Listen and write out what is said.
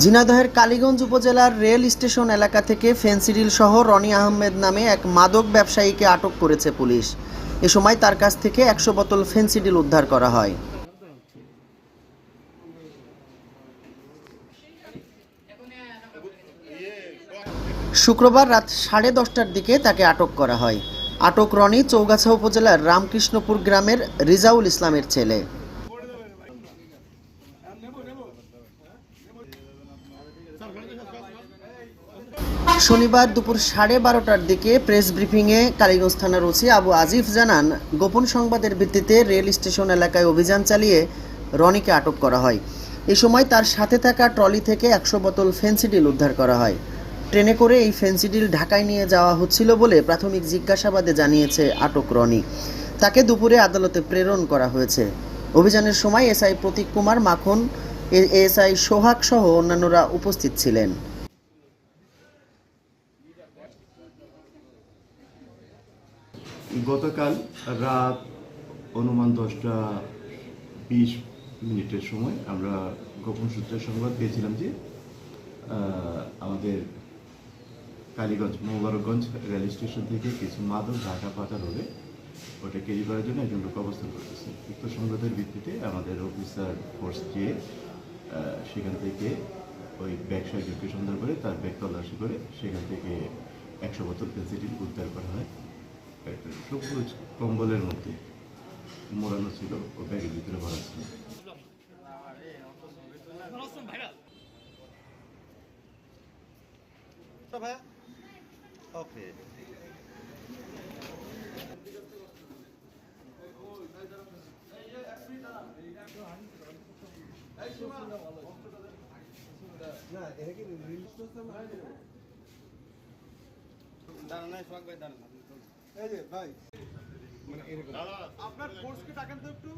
ঝিনাইদহের কালীগঞ্জ উপজেলার rail station এলাকা থেকে ফেন্সিডিল সহ রনি আহমেদ নামে এক মাদক ব্যবসায়ীকে আটক করেছে পুলিশ। এ সময় তার কাছ থেকে একশো বোতল ফেন্সিডিল উদ্ধার করা হয়। শুক্রবার রাত সাড়ে দশটার দিকে তাকে আটক করা হয়। আটক রনি চৌগাছা উপজেলার রামকৃষ্ণপুর গ্রামের রিজাউল ইসলামের ছেলে। শনিবার দুপুর সাড়ে বারোটার দিকে প্রেস ব্রিফিংয়ে কালীগঞ্জ থানার ওসি আবু আজিফ জানান, গোপন সংবাদের ভিত্তিতে রেল স্টেশন এলাকায় অভিযান চালিয়ে রনিকে আটক করা হয়। এ সময় তার সাথে থাকা ট্রলি থেকে একশো বোতল ফেন্সিডিল উদ্ধার করা হয়। ট্রেনে করে এই ফেন্সিডিল ঢাকায় নিয়ে যাওয়া হচ্ছিল বলে প্রাথমিক জিজ্ঞাসাবাদে জানিয়েছে আটক রনি। তাকে দুপুরে আদালতে প্রেরণ করা হয়েছে। অভিযানের সময় এসআই প্রতীক কুমার মাখন এ- এসআই সোহাগ সহ অন্যান্যরা উপস্থিত ছিলেন। গতকাল রাত অনুমান দশটা বিশ মিনিটের সময় আমরা গোপন সূত্রে সংবাদ পেয়েছিলাম যে আমাদের কালীগঞ্জ মোবারকগঞ্জ রেল স্টেশন থেকে কিছু মাদক ঢাকা পাচার হবে ওটা ক্যারি করার জন্য একজন লোক অবস্থান করতেছে। উক্ত সংবাদের ভিত্তিতে আমাদের অফিসার ফোর্স আহ, সেখান থেকে ওই ব্যবসা একজনকে সন্ধান করে, তার ব্যাগ তল্লাশি করে সেখান থেকে একশো বোতল পেন্সিডিল উদ্ধার করা হয়। সবুজ কম্বলের মধ্যে মোড়ানো ছিল, ও ব্যাগের ভিতরে ভরা ছিল। ওকে এই কি ভাই। আপনার ফোর্সকে ডাকেন তো একটু?